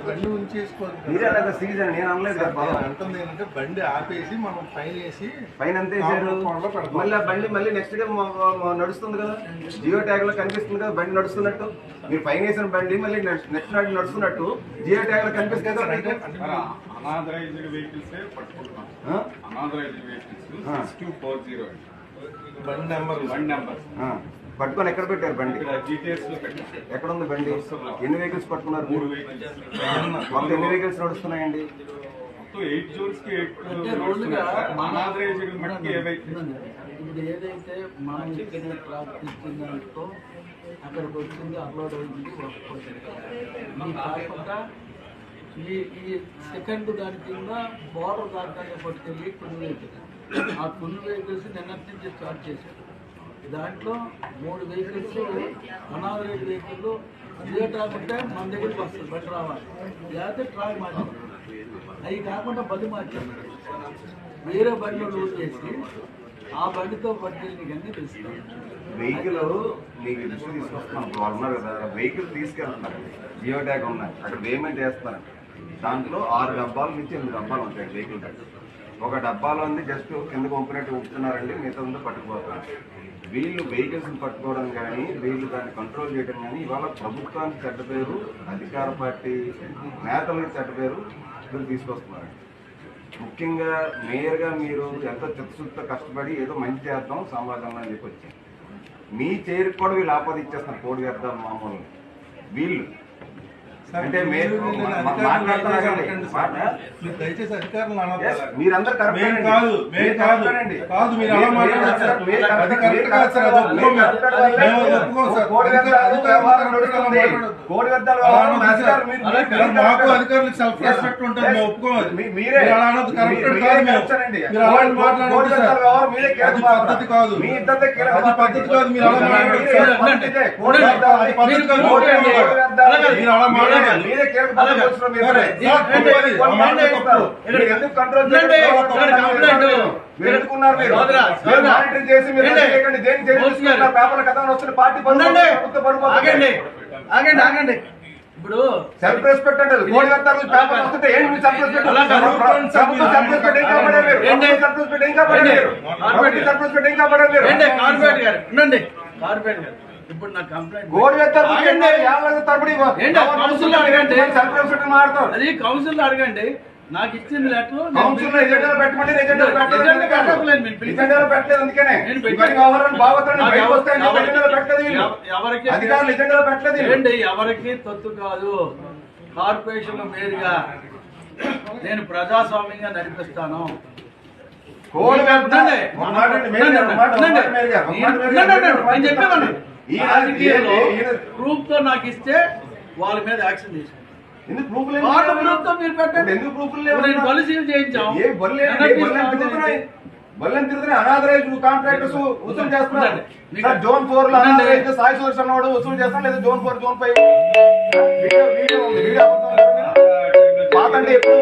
బండి ఉంచేసుకోదు మీరే అలాగే సీజ్ అని నేను అనలేదు కదా పదం. అంటుంది ఏంటంటే బండి ఆపేసి మనం పైన వేసి పైన పెడతాం. మళ్ళీ ఆ బండి మళ్ళీ నెక్స్ట్ డే నడుస్తుంది కదా జియో ట్యాగ్లో కనిపిస్తుంది కదా బండి నడుస్తున్నట్టు మీరు పైన వేసిన బండి మళ్ళీ నెక్స్ట్ నాడు నడుస్తున్నట్టు జియో ట్యాగ్లో కనిపిస్తుంది కదా? అనాథరైజ్డ్ వెహికల్స్ పట్టుకుంటున్నాం ఆ? అనాథరైజ్డ్ వెహికల్స్ ఆ. సిక్స్ టూ ఫోర్ జీరో బండి నెంబర్ వన్ నెంబర్. పట్టుకొని ఎక్కడ పెట్టారు బండి? ఇక్కడ జీటీఎస్లో పెట్టాం ఎక్కడ ఉంది బండి ఎన్ని వెహికల్స్ పట్టుకున్నారు? మూడు మొత్తం ఎన్ని వెహికల్స్ నడుస్తున్నాయండి? ఎయిట్ జోన్స్కి ఇప్పుడు ఏదైతే మనం ఇక్కడ ట్రాఫిక్ ఇచ్చిన దాంట్లో అక్కడికి వచ్చింది అప్లోడ్ ఇది కాకుండా ఈ ఈ సెకండ్ దాని కింద బోర్డర్ దాకా పట్టుకెళ్ళి కొన్ని వెహికల్స్ ఆ కొన్ని వెహికల్స్ నిన్నటి నుంచి స్టార్ట్ చేశారు. దాంట్లో మూడు వెహికల్స్ అనాథరైజ్ వెహికల్ ఇదే ట్రాక్ ఉంటే మన దగ్గరికి వస్తుంది బట్ రావాలి. లేకపోతే ట్రాక్ మార్చాలి. అవి కాకుండా బండి మార్చాలి. వేరే బండిలో లూజ్ చేసి ఆ బండితో పట్టుకెళ్ళి అన్నీ తెలుస్తాం వెహికల్ మీకు దృష్టి తీసుకొస్తున్నాం. ఇప్పుడు కదా వెహికల్ తీసుకెళ్తున్నారు. జియో ట్యాగ్ ఉన్నాయి. అక్కడ పేమెంట్ చేస్తున్నారు దాంట్లో ఆరు డబ్బాల నుంచి ఎనిమిది డబ్బాలు ఉంటాయి వెహికల్ ట్యాగ్ ఒక డబ్బాలో ఉంది జస్ట్ కిందకు పంపినట్టు ఉంచుతున్నారండి మిగతా ఉంది పట్టుకుపోతారు వీళ్ళు వెహికల్స్ పట్టుకోవడం కానీ వీళ్ళు దాన్ని కంట్రోల్ చేయడం కానీ ఇవాళ ప్రభుత్వానికి చెడ్డ పేరు అధికార పార్టీ నేతలకు చెడ్డ పేరు వీళ్ళు తీసుకొస్తున్నారు ముఖ్యంగా మేయర్గా మీరు ఎంతో చిత్తశుద్ధితో కష్టపడి ఏదో మంచి చేద్దాం సమాజంలో అని చెప్పి వచ్చారు. మీ చేరుకు కూడా వీళ్ళు ఆపాదించేస్తున్నారు కోడి వ్యర్థాలు మామూలు వీళ్ళు అంటే దయచేసి అధికారులు. మీరందరూ. కాదు మేము కాదు. కాదు మీరు అలా మాట్లాడారు మీరు అది కరెక్ట్ కాదు సార్ అది. మీరు. మేము సార్. మీరు- అలా మీరు కాదు, correct మాకు అండి. అధికారులకు సెల్ఫ్ రెస్పెక్ట్ ఉంటుంది Yes. మేము ఒప్పుకోము మీ- మీరే మీరు అలా అనొద్దు కరెక్ట్ మీ- మీరే కాదు మేము. కరెక్టేనండి. మీరు అలా కోడి- మాట్లాడొద్దు కోడి సార్. వ్యర్థాలు వ్యవహారం మీరే కీలక అది పాత్ర. పద్ధతి కాదు. మీ ఇద్దరిదే కీలక అది పాత్ర. పద్ధతి కాదు, మీరు అలా మీరే మాట్లాడొద్దు కీలక సార్. పద్ధతే. కోడి అది వ్యర్థాలు- పద్ధతి కాదు. కోడి వ్యర్థాలు- మీరు అలా మాట్లాడాలి. మీరే మీరు. మీరు. మీరు. మీరు మీరు? మీరు. మానిటరింగ్ చేసి మీరు. తీసుకుంటున్నారు. పేపర్ల కథలు వస్తున్నాయి. పార్టీ. ఆగండి. ఆగండి ఆగండి. ఇప్పుడు సెల్ఫ్ రెస్పెక్ట్ అంటే కోడి వ్యర్థాలు పేపర్ వస్తుంటే ఏంటి మీ సెల్ఫ్ రెస్పెక్ట్ సెల్ఫ్ రెస్పెక్ట్ ఏం కాపాడారు మీరు? సెల్ఫ్ రెస్పెక్ట్ ఏం కాపాడారు? మీరు? సెల్ఫ్ రెస్పెక్ట్ ఏం కాపాడారు మీరు? కార్పొరేట్ గారు. కార్పొరేట్ గారు. ఇప్పుడు నా కంప్లైంట్ అడగండి. మాట్లాడతారు అది కౌన్సిల్ అడగండి. నాకు ఇచ్చిన లెటర్ కౌన్సిల్ ఎజెండాలో పెట్టమంటే ఎజెండాలో ఎజెండాలో పెట్టలేదు అందుకనే. ఎవరికి- అధికారులు ఎజెండాలో పెట్టలేదు ఎవరికి తొత్తు కాదు. కార్పొరేషన్ మీదుగా నేను ప్రజాస్వామ్యంగా నడిపిస్తాను. నేను చెప్పాను ఈ ఈ- ప్రూఫ్తో నాకు ఇస్తే వాళ్ళ మీద యాక్షన్ ఎందుకు ఏం వాళ్ళ లేవు? ప్రూఫ్తో మీరు పెట్టండి ఎందుకు నేను బలి సీల్ చేయించాం ఏ తిరుగుతున్నాయి తిరుగుతున్నాయి అనాథరైజ్ కాంట్రాక్టర్స్ వసూలు చేస్తున్నారు జోన్ ఫోర్లో ఉండండి. అనాథరైజ్ సాయి సుదర్శన్ వాడు వసూలు చేస్తాం లేదా zone four zone five video video ఉంది వీడియో అబద్ధం కాదు మీరు. పాత అంటే ఎప్పుడు